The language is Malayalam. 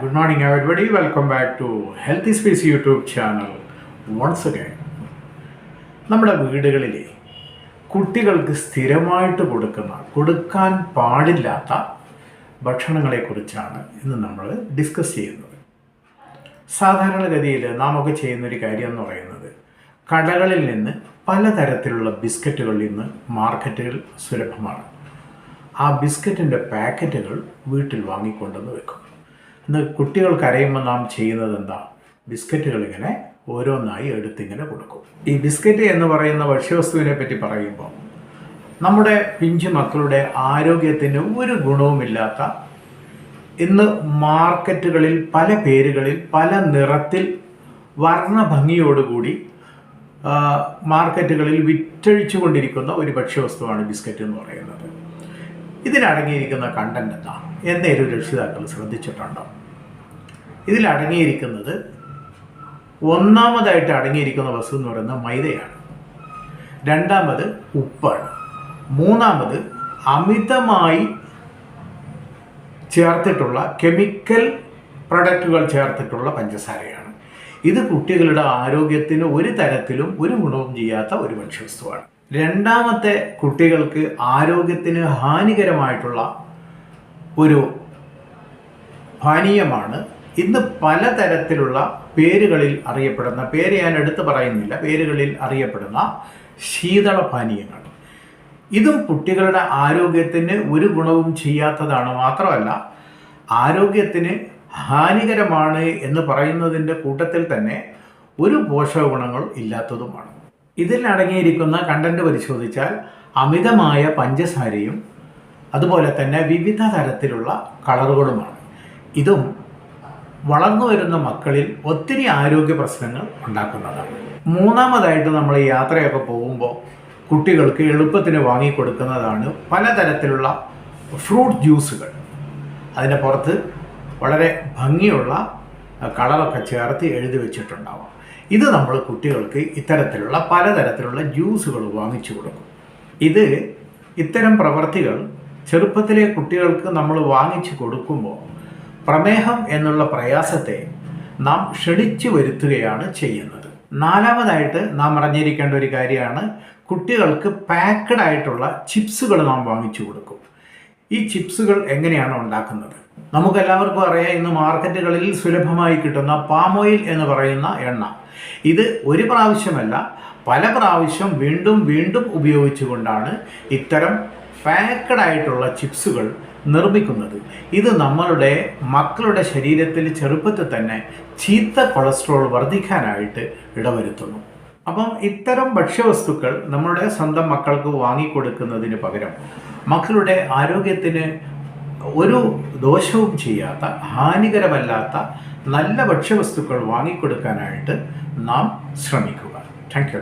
Good morning, everybody. Welcome back to Healthy Space YouTube channel once again നമ്മുടെ വീടുകളിലെ കുട്ടികൾക്ക് സ്ഥിരമായിട്ട് കൊടുക്കുന്ന കൊടുക്കാൻ പാടില്ലാത്ത ഭക്ഷണങ്ങളെക്കുറിച്ചാണ് ഇന്ന് നമ്മൾ ഡിസ്കസ് ചെയ്യുന്നത്. സാധാരണഗതിയിൽ നാം ഒക്കെ ചെയ്യുന്നൊരു കാര്യം എന്ന് പറയുന്നത് കടകളിൽ നിന്ന് പലതരത്തിലുള്ള ബിസ്ക്കറ്റുകൾ ഇന്ന് മാർക്കറ്റുകൾ സുലഭമാണ്. ആ ബിസ്ക്കറ്റിന്റെ പാക്കറ്റുകൾ വീട്ടിൽ വാങ്ങിക്കൊണ്ടുവന്ന് വെക്കും. ഇന്ന് കുട്ടികൾ കരയുമ്പോൾ നാം ചെയ്യുന്നത് എന്താ? ബിസ്ക്കറ്റുകൾ ഇങ്ങനെ ഓരോന്നായി എടുത്തിങ്ങനെ കൊടുക്കും. ഈ ബിസ്ക്കറ്റ് എന്ന് പറയുന്ന ഭക്ഷ്യവസ്തുവിനെ പറ്റി പറയുമ്പോൾ നമ്മുടെ പിഞ്ചു മക്കളുടെ ആരോഗ്യത്തിന് ഒരു ഗുണവുമില്ലാത്ത ഇന്ന് മാർക്കറ്റുകളിൽ പല പേരുകളിൽ പല നിറത്തിൽ വർണഭംഗിയോടുകൂടി മാർക്കറ്റുകളിൽ വിറ്റഴിച്ചുകൊണ്ടിരിക്കുന്ന ഒരു ഭക്ഷ്യവസ്തുവാണ് ബിസ്ക്കറ്റ് എന്ന് പറയുന്നത്. ഇതിനടങ്ങിയിരിക്കുന്ന കണ്ടന്റ് എന്താ? എന്നേലും രക്ഷിതാക്കൾ ശ്രദ്ധിച്ചിട്ടുണ്ടോ? ഇതിലടങ്ങിയിരിക്കുന്നത് ഒന്നാമതായിട്ട് അടങ്ങിയിരിക്കുന്ന വസ്തു എന്ന് പറയുന്നത് മൈദയാണ്. രണ്ടാമത് ഉപ്പാണ്. മൂന്നാമത് അമിതമായി ചേർത്തിട്ടുള്ള കെമിക്കൽ പ്രൊഡക്റ്റുകൾ ചേർത്തിട്ടുള്ള പഞ്ചസാരയാണ്. ഇത് കുട്ടികളുടെ ആരോഗ്യത്തിന് ഒരു തരത്തിലും ഒരു ഗുണവും ചെയ്യാത്ത ഒരു ഭക്ഷ്യവസ്തുവാണ്. രണ്ടാമത്തെ കുട്ടികൾക്ക് ആരോഗ്യത്തിന് ഹാനികരമായിട്ടുള്ള ഒരു പാനീയമാണ് ഇന്ന് പലതരത്തിലുള്ള പേരുകളിൽ അറിയപ്പെടുന്ന പേര് ഞാൻ എടുത്തു പറയുന്നില്ല പേരുകളിൽ അറിയപ്പെടുന്ന ശീതള പാനീയങ്ങൾ ഇതും കുട്ടികളുടെ ആരോഗ്യത്തിന് ഒരു ഗുണവും ചെയ്യാത്തതാണ് മാത്രമല്ല ആരോഗ്യത്തിന് ഹാനികരമാണ് എന്ന് പറയുന്നതിന്റെ കൂട്ടത്തിൽ തന്നെ ഒരു പോഷക ഗുണങ്ങൾ ഇല്ലാത്തതുമാണ്. ഇതിൽ അടങ്ങിയിരിക്കുന്ന കണ്ടന്റ് പരിശോധിച്ചാൽ അമിതമായ പഞ്ചസാരയും അതുപോലെ തന്നെ വിവിധ തരത്തിലുള്ള കളറുകളുമാണ്. ഇതും വളർന്നു വരുന്ന മക്കളിൽ ഒത്തിരി ആരോഗ്യ പ്രശ്നങ്ങൾ ഉണ്ടാക്കുന്നതാണ്. മൂന്നാമതായിട്ട് നമ്മൾ യാത്രയൊക്കെ പോകുമ്പോൾ കുട്ടികൾക്ക് എളുപ്പത്തിന് വാങ്ങിക്കൊടുക്കുന്നതാണ് പലതരത്തിലുള്ള ഫ്രൂട്ട് ജ്യൂസുകൾ. അതിന്റെ പുറത്ത് വളരെ ഭംഗിയുള്ള കളറൊക്കെ ചേർത്ത് എഴുതി വെച്ചിട്ടുണ്ടാവും. ഇത് നമ്മൾ കുട്ടികൾക്ക് ഇത്തരത്തിലുള്ള പലതരത്തിലുള്ള ജ്യൂസുകൾ വാങ്ങിച്ചു കൊടുക്കും. ഇത് ഇത്തരം പ്രവർത്തികൾ ചെറുപ്പത്തിലെ കുട്ടികൾക്ക് നമ്മൾ വാങ്ങിച്ചു കൊടുക്കുമ്പോൾ പ്രമേഹം എന്നുള്ള പ്രയാസത്തെ നാം ക്ഷണിച്ചു വരുത്തുകയാണ് ചെയ്യുന്നത്. നാലാമതായിട്ട് നാം അറിഞ്ഞിരിക്കേണ്ട ഒരു കാര്യമാണ് കുട്ടികൾക്ക് പാക്കഡ് ആയിട്ടുള്ള ചിപ്സുകൾ നാം വാങ്ങിച്ചു കൊടുക്കും. ഈ ചിപ്സുകൾ എങ്ങനെയാണ് ഉണ്ടാക്കുന്നത്? നമുക്കെല്ലാവർക്കും അറിയാം ഇന്ന് മാർക്കറ്റുകളിൽ സുലഭമായി കിട്ടുന്ന പാമോയിൽ എന്ന് പറയുന്ന എണ്ണ. ഇത് ഒരു പ്രാവശ്യമല്ല പല പ്രാവശ്യം വീണ്ടും വീണ്ടും ഉപയോഗിച്ചുകൊണ്ടാണ് ഇത്തരം പാക്കഡ് ആയിട്ടുള്ള ചിപ്സുകൾ നിർമ്മിക്കുന്നത്. ഇത് നമ്മളുടെ മക്കളുടെ ശരീരത്തിൽ ചെറുപ്പത്തിൽ തന്നെ ചീത്ത കൊളസ്ട്രോൾ വർദ്ധിക്കാനായിട്ട് ഇടവരുത്തുന്നു. അപ്പം ഇത്തരം ഭക്ഷ്യവസ്തുക്കൾ നമ്മുടെ സ്വന്തം മക്കൾക്ക് വാങ്ങിക്കൊടുക്കുന്നതിന് പകരം മക്കളുടെ ആരോഗ്യത്തിന് ഒരു ദോഷവും ചെയ്യാത്ത ഹാനികരമല്ലാത്ത നല്ല ഭക്ഷ്യവസ്തുക്കൾ വാങ്ങിക്കൊടുക്കാനായിട്ട് നാം ശ്രമിക്കുക. Thank you